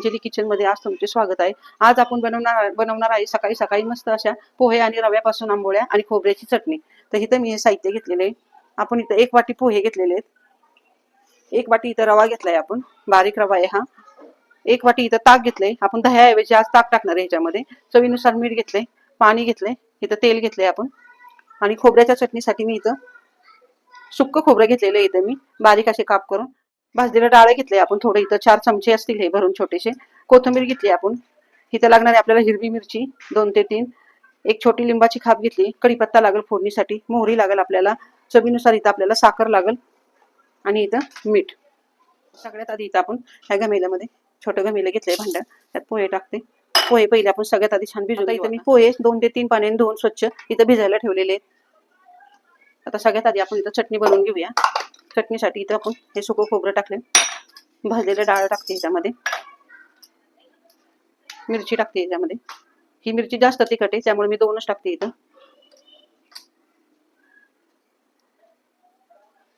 अंजली किचनमध्ये आज तुमचे स्वागत आहे. आज आपण बनवणार बनवणार आहे सकाळी सकाळी मस्त अशा पोहे आणि रव्यापासून आंबोळ्या आणि खोबऱ्याची चटणी. तर इथं मी हे साहित्य घेतलेले आहे. आपण इथं एक वाटी पोहे घेतलेले आहेत. एक वाटी इथं रवा घेतलाय आपण. बारीक रवा आहे हा. एक वाटी इथं ताक घेतलंय. आपण दह्याऐवजी आज ताक टाकणार आहे ह्याच्यामध्ये. चवीनुसार मीठ घेतलंय पाणी घेतलंय इथं तेल घेतलंय आपण. आणि खोबऱ्याच्या चटणीसाठी मी इथं सुक्क खोबरं घेतलेलं आहे इथं मी. बारीक असे काप करून. भाजलेलं डाळ घेतले आपण थोडे इथं चार चमचे असतील हे भरून छोटेसे. कोथिंबीर घेतली आपण. इथं लागणारी आपल्याला हिरवी मिरची दोन ते तीन. एक छोटी लिंबाची खाप घेतली. कढीपत्ता लागेल फोडणीसाठी. मोहरी लागेल आपल्याला. चवीनुसार इथं आपल्याला साखर लागेल. आणि इथं मीठ. सगळ्यात आधी इथं आपण ह्या गमेल्यामध्ये छोटं गमेलं घेतलंय भांडं. त्यात पोहे टाकते. पोहे पहिले आपण सगळ्यात आधी छान भिजवता इथं मी पोहे दोन ते तीन पाण्याने धुवून स्वच्छ इथं भिजायला ठेवलेले आहेत. आता सगळ्यात आधी आपण इथं चटणी बनवून घेऊया. चटणीसाठी इथं आपण हे सुकं खोबरं टाकले भाजलेलं डाळ टाकते याच्यामध्ये. मिरची टाकते याच्यामध्ये. ही मिरची जास्त तिखट आहे त्यामुळे मी दोनच टाकते इथं.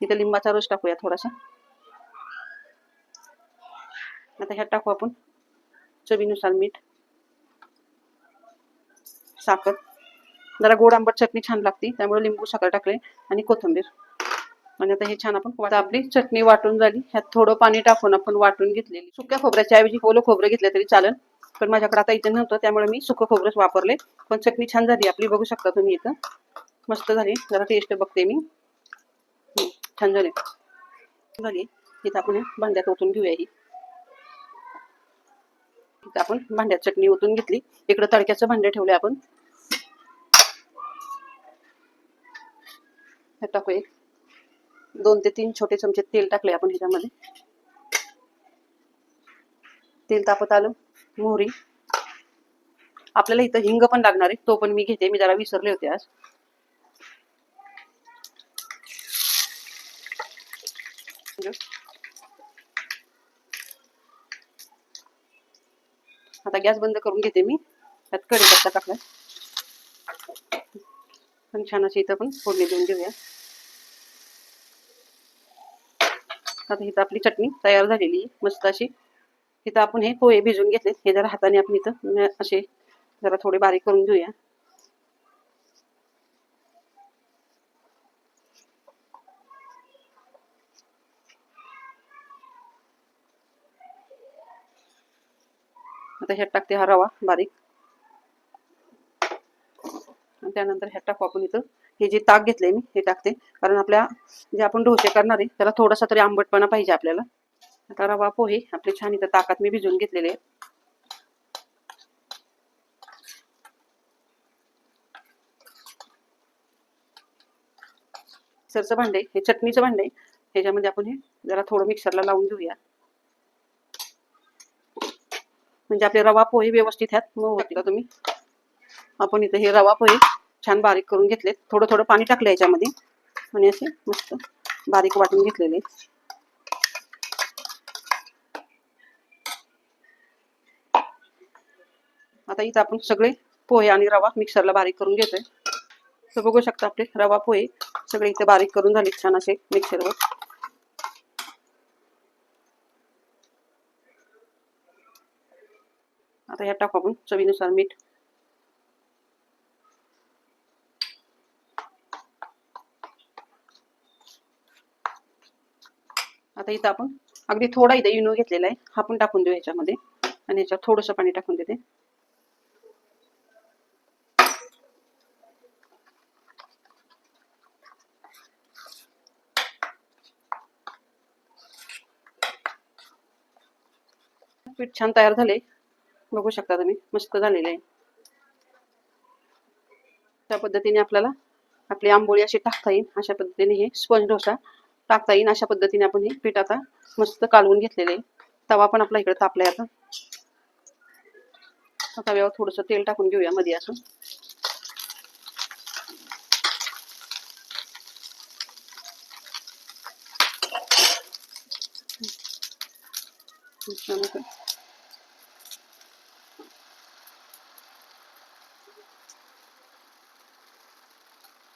इथं लिंबाचा रस टाकूया थोडासा. आता ह्यात टाकू आपण चवीनुसार मीठ साखर. जरा गोड आंबट चटणी छान लागते त्यामुळे लिंबू साखर टाकले. आणि कोथिंबीर. आणि आता हे छान आपण आपली चटणी वाटून झाली. ह्यात थोडं पाणी टाकून आपण वाटून घेतलेली. सुक्या खोबऱ्याच्या ऐवजी ओलं खोबरं घेतलं तरी चालेल. पण माझ्याकडे आता इथे नव्हतं त्यामुळे मी सुकं खोबरंच वापरले. पण चटणी छान झाली. आपली बघू शकता तुम्ही इथं. मस्त झाली. जरा टेस्ट बघते मी. छान झाली. झाली. इथं आपण भांड्यात ओतून घेऊया ही. इथं आपण भांड्यात चटणी ओतून घेतली. इकडं तडक्याचं भांडे ठेवले आपण. टाकू एक दोन ते तीन छोटे चमचे तेल टाकले आपण ह्याच्यामध्ये. तेल तापत आलं मोहरी. आपल्याला इथं हिंग पण लागणार आहे तो पण मी घेते मी जरा विसरले होते आज. आता गॅस बंद करून घेते मी त्यात कढीपत्ता टाकला पण छान अशी इथं पण फोडणी देऊन घेऊया आता इथं आपली चटणी तयार झालेली मस्त अशी. इथं आपण हे पोहे भिजून घेतले हे जरा हाताने आपण इथं असे जरा थोडे बारीक करून घेऊया. आता ह्यात टाकते हा रवा बारीक. त्यानंतर ह्यात टाकू आपण इथं हे जे ताक घेतलंय मी हे टाकते. कारण आपल्या जे आपण डोसे करणार आहे त्याला थोडासा तरी आंबटपणा पाहिजे आपल्याला. आता रवा पोहे आपले छान इथं ताकात मी भिजवून घेतलेले आहेत. मिक्सरचं भांडे हे चटणीचं भांडे ह्याच्यामध्ये आपण हे जरा थोडं मिक्सरला लावून घेऊया. म्हणजे आपले रवा पोहे व्यवस्थित ह्यात मग होतील तुम्ही? आपण इथं हे रवा पोहे छान बारीक करून घेतलेत. थोडं थोडं पाणी टाकलं याच्यामध्ये. आणि असे मस्त बारीक वाटून घेतलेले. आता इथं आपण सगळे पोहे आणि रवा मिक्सरला बारीक करून घेतोय. तर बघू शकता आपले रवा पोहे सगळे इथे बारीक करून झाले छान असे मिक्सरवर. आता ह्या टाकू आपण चवीनुसार मीठ. आता इथं आपण अगदी थोडा इथं इनो घेतलेला आहे. हा पण टाकून देऊ ह्याच्यामध्ये आणि ह्याच्यात थोडंसं पाणी टाकून देते. पीठ छान तयार झाले बघू शकता तुम्ही मस्त झालेलं आहे. त्या पद्धतीने आपल्याला आपली आंबोळी अशी टाकता येईल. अशा पद्धतीने हे स्पंज डोसा टाकता येईल अशा पद्धतीने आपण हे पीठ आता मस्त कालवून घेतलेले आहे. तवा पण आपला इकडे तापलाय आता. तव्यावर थोडस तेल टाकून घेऊया मध्ये असं.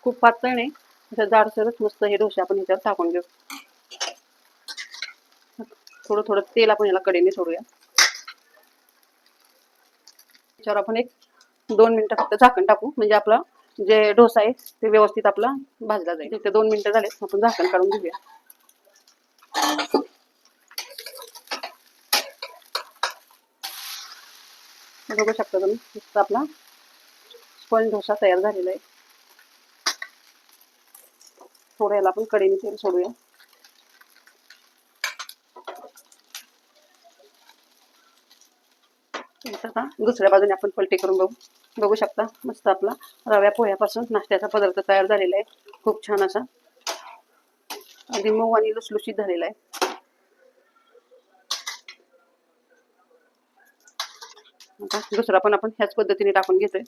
खूप पातळ नाही. असं जाडसरच मस्त हे डोसे आपण ह्याच्यावर टाकून घेऊ थोडं थोडं तेल आपण याला कडेने सोडूया. याच्यावर आपण एक दोन मिनिटं फक्त झाकण टाकू. म्हणजे आपला जे डोसा आहे ते व्यवस्थित आपला भाजला जाईल. इथे दोन मिनिटं झाले आपण झाकण काढून घेऊया. बघू शकता तुम्ही आपला स्पंज डोसा तयार झालेला आहे. थोडं याला आपण कडेने तेल सोडूया. दुसऱ्या बाजूने आपण पलटी करून बघू. बघू शकता मस्त आपला रव्या पोह्यापासून नाश्त्याचा पदार्थ तयार झालेला आहे. खूप छान असा. अगदी मऊ आणि लुसलुशीत झालेला आहे. आता दुसरा पण आपण ह्याच पद्धतीने टाकून घेतोय.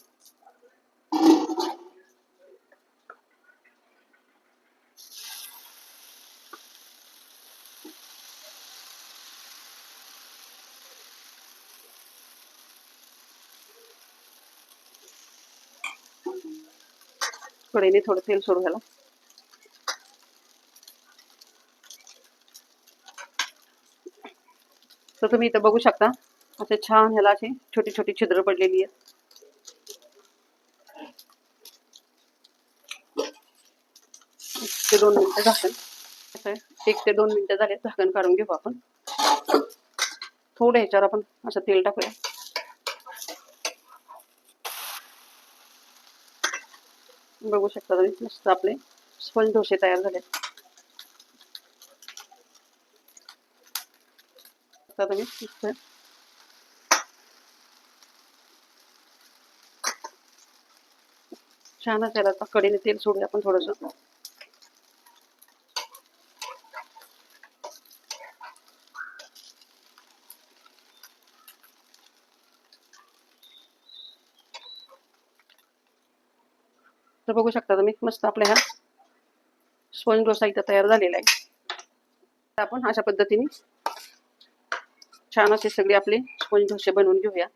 कढईने थोडं तेल सोडू घ्याला तर तुम्ही इथं बघू शकता असे छान ह्याला अशी छोटी छोटी छिद्र पडलेली आहेत. एक ते दोन मिनिटं झाकण. असं आहे, एक ते दोन मिनिटं झाले झाकण काढून घेऊ आपण. थोडं ह्याच्यावर असं तेल टाकूया. बघू शकता तुम्ही मस्त आपले स्पंज डोसे तयार झाले तुम्ही छानच याला कडीने तेल सोडूया आपण थोडस. तर बघू शकता तुम्ही मस्त आपल्या ह्या स्पंज डोसा इथं तयार झालेला आहे. तर आपण अशा पद्धतीने छान असे सगळे आपले स्पंज डोसे बनवून घेऊया.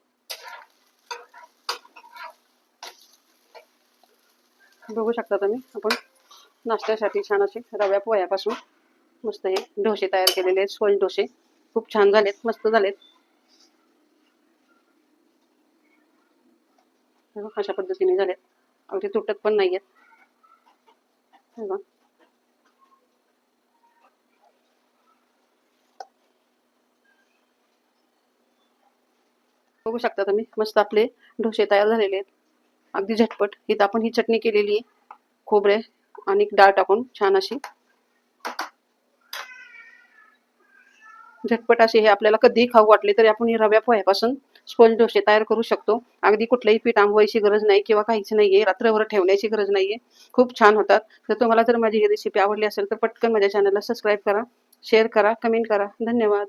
बघू शकता तुम्ही आपण नाश्त्यासाठी छान असे रव्या पोह्यापासून मस्त हे डोसे तयार केलेले आहेत स्पंज डोसे. खूप छान झालेत मस्त झालेत. अशा पद्धतीने झालेत. अगदी तुटत पण नाहीयेत आहेत. बघू शकता तुम्ही मस्त आपले डोसे तयार झालेले आहेत. अगदी झटपट. इथं आपण ही चटणी केलेली आहे खोबरे आणि डाळ टाकून छान अशी. झटपट असे हे आपल्याला कधीही खाऊ वाटले तरी आपण हे रव्या पोह्यापासून स्पंज डोसे तयार करू शकतो. अगदी कुठलंही पीठ आंबवायची गरज नाही किंवा काहीच नाहीये. रात्रभर ठेवण्याची गरज नाहीये. खूप छान होतात. तर तुम्हाला जर माझी ही रेसिपी आवडली असेल तर पटकन माझ्या चॅनलला सबस्क्राईब करा शेअर करा कमेंट करा. धन्यवाद.